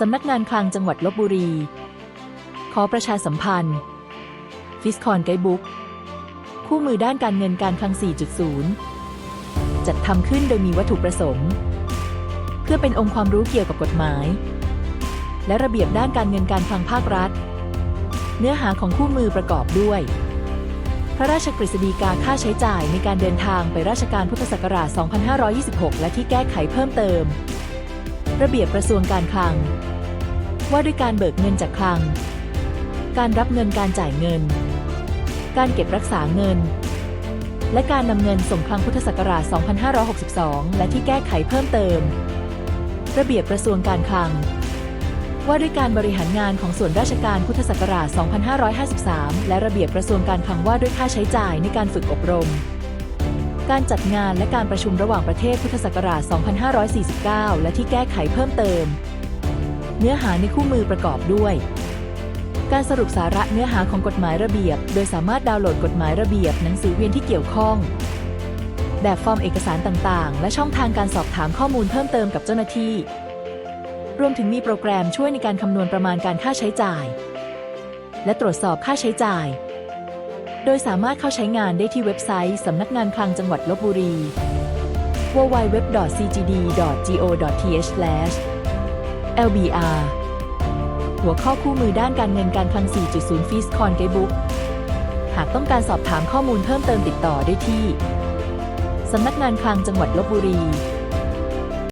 สำนักงานคลังจังหวัดลบบุรี ขอประชาสัมพันธ์ ฟิสคอนไกด์บุ๊กคู่มือด้านการเงินการคลัง 4.0 จัดทำขึ้นโดยมีวัตถุประสงค์ เพื่อเป็นองค์ความรู้เกี่ยวกับกฎหมาย และระเบียบด้านการเงินการคลังภาครัฐ เนื้อหาของคู่มือประกอบด้วย พระราชกฤษฎีกาค่าใช้จ่ายในการเดินทางไปราชการพุทธศักราช 2526 และที่แก้ไขเพิ่มเติม ระเบียบกระทรวงการคลัง ว่าด้วยการเบิกเงินจากคลัง การรับเงินการจ่ายเงิน การเก็บรักษาเงิน และการนำเงินส่งคลังพุทธศักราช 2562 และที่แก้ไขเพิ่มเติม ระเบียบกระทรวงการคลัง ว่าด้วยการบริหารงานของส่วนราชการพุทธศักราช 2553 และระเบียบกระทรวงการคลังว่าด้วยค่าใช้จ่ายในการฝึกอบรม การจัดงานและการประชุมระหว่างประเทศพุทธศักราช 2549 และที่แก้ไขเพิ่มเติม เนื้อหาในคู่มือประกอบด้วย การสรุปสาระเนื้อหาของกฎหมายระเบียบ โดยสามารถดาวน์โหลดกฎหมายระเบียบหนังสือเวียนที่เกี่ยวข้อง แบบฟอร์มเอกสารต่างๆ และช่องทางการสอบถามข้อมูลเพิ่มเติมกับเจ้าหน้าที่ รวมถึงมีโปรแกรมช่วยในการคำนวณประมาณการค่าใช้จ่าย และตรวจสอบค่าใช้จ่าย โดยสามารถเข้าใช้งานได้ที่เว็บไซต์สำนักงานคลังจังหวัดลบบุรี www.cgd.go.th/lbr หัวข้อคู่มือด้านการเงินการคลัง 4.0ฟีสคอนไกบุ๊กหากต้องการสอบถามข้อมูลเพิ่มเติมติดต่อได้ที่ สำนักงานคลังจังหวัดลบบุรี